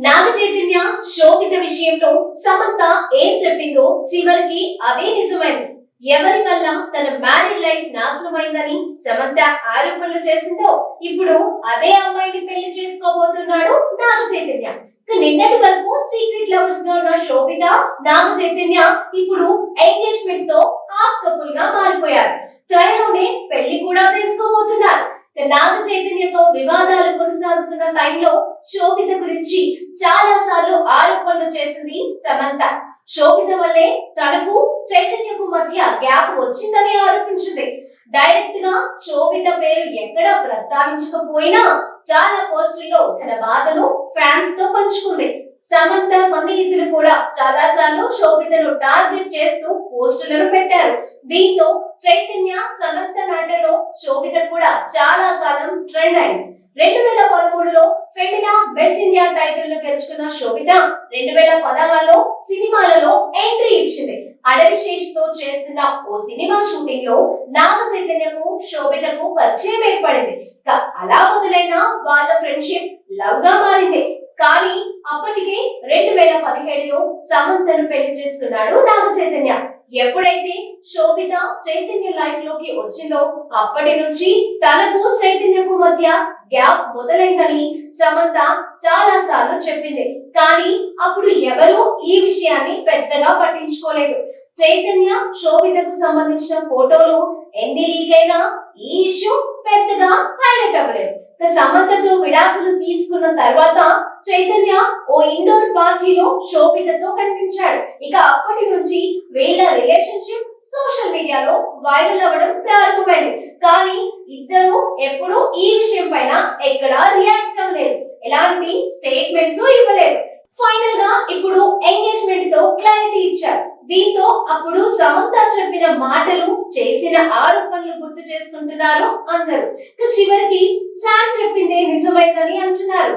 నాగ చైతన్య శోభిత విషయంలో సమంత ఏం చెప్పిందో చివరికి అదే నిజమైంది ఎవరి వల్ల తన మ్యారీడ్ లైఫ్ నాశనమైందని సమంత ఆరోపణలు చేసిందో ఇప్పుడు అదే అమ్మాయిని పెళ్ళి చేసుకోబోతున్నాడు నాగ చైతన్య నిన్నటి వరకు సీక్రెట్ లవర్స్గా ఉన్న శోభిత నాగ చైతన్య ఇప్పుడు ఎంగేజ్మెంట్తో హాఫ్ కపుల్గా మారిపోయారు త్వరలోనే పెళ్ళి కూడా చేసుకోబోతున్నారు ఇక నాగ చైతన్యతో వివాదాలు కొనసాగుతున్న టైంలో శోభిత గురించి చాలా సార్లు ఆరోపణలు చేసింది సమంత. శోభిత వల్లే తనకు చైతన్యకు మధ్య గ్యాప్ వచ్చిందని ఆరోపించింది. డైరెక్ట్గా శోభిత పేరు ఎక్కడ ప్రస్తావించకపోయినా చాలా పోస్టుల్లో తన బాధను ఫ్యాన్స్తో పంచుకుంది. సమంత సన్నిహితులు కూడా చాలా సార్లు శోభితను టార్గెట్ చేస్తూ పోస్టులను పెట్టారు. దీంతో చైతన్య సమంత నాటలో శోభిత కూడా చాలా కాలం ట్రెండ్ అయింది. రెండు వేల పదమూడులో ఫెమినా బెస్ట్ ఇండియా టైటిల్ను గెలుచుకున్న శోభిత రెండు వేల పదహారులో సినిమాలలో ఎంట్రీ ఇచ్చింది. అడవిశేష్తో చేస్తున్న ఓ సినిమా షూటింగ్లో నాగ చైతన్యకు శోభితకు పరిచయం ఏర్పడింది. అలా మొదలైన వాళ్ళ ఫ్రెండ్షిప్ లవ్గా మారింది. కానీ అప్పటికే రెండు వేల పదిహేడులో సమంతను పెళ్ళి చేసుకున్నాడు రామ చైతన్య ఎప్పుడైతే శోభిత చైతన్య లైఫ్లోకి వచ్చిందో అప్పటి నుంచి తనకు చైతన్యకు మధ్య గ్యాప్ మొదలైందని సమంత చాలా సార్లు చెప్పింది. కానీ అప్పుడు ఎవరూ ఈ విషయాన్ని పెద్దగా పట్టించుకోలేదు. చైతన్య శోభితకు సంబంధించిన ఫోటోలు ఎన్ని లీక్ అయినా ఈ ఇష్యూ పెద్దగా హైలైట్ అవ్వలేదు. సమంత విడాకులు తీసుకున్న తర్వాత చైతన్య ఓ ఇండోర్ పార్టీలో శోభితతో కనిపించాడు. ఇక అప్పటి నుంచి వీళ్ళ రిలేషన్షిప్ సోషల్ మీడియాలో వైరల్ అవ్వడం ప్రారంభమైంది. కానీ ఇద్దరు ఎప్పుడూ ఈ విషయం పైన ఎక్కడా రియాక్ట్ అవ్వలేదు. ఎలాంటి స్టేట్మెంట్స్ ఇవ్వలేదు ఫైనల్గా ఇప్పుడు ఎంగేజ్మెంట్తో క్లారిటీ ఇచ్చారు దీంతో అప్పుడు సమంత చెప్పిన మాటలు చేసిన ఆరోపణలు గుర్తు చేసుకుంటున్నారు అందరూ. చివరికి సార్ చెప్పిందే నిజమైందని అంటున్నారు.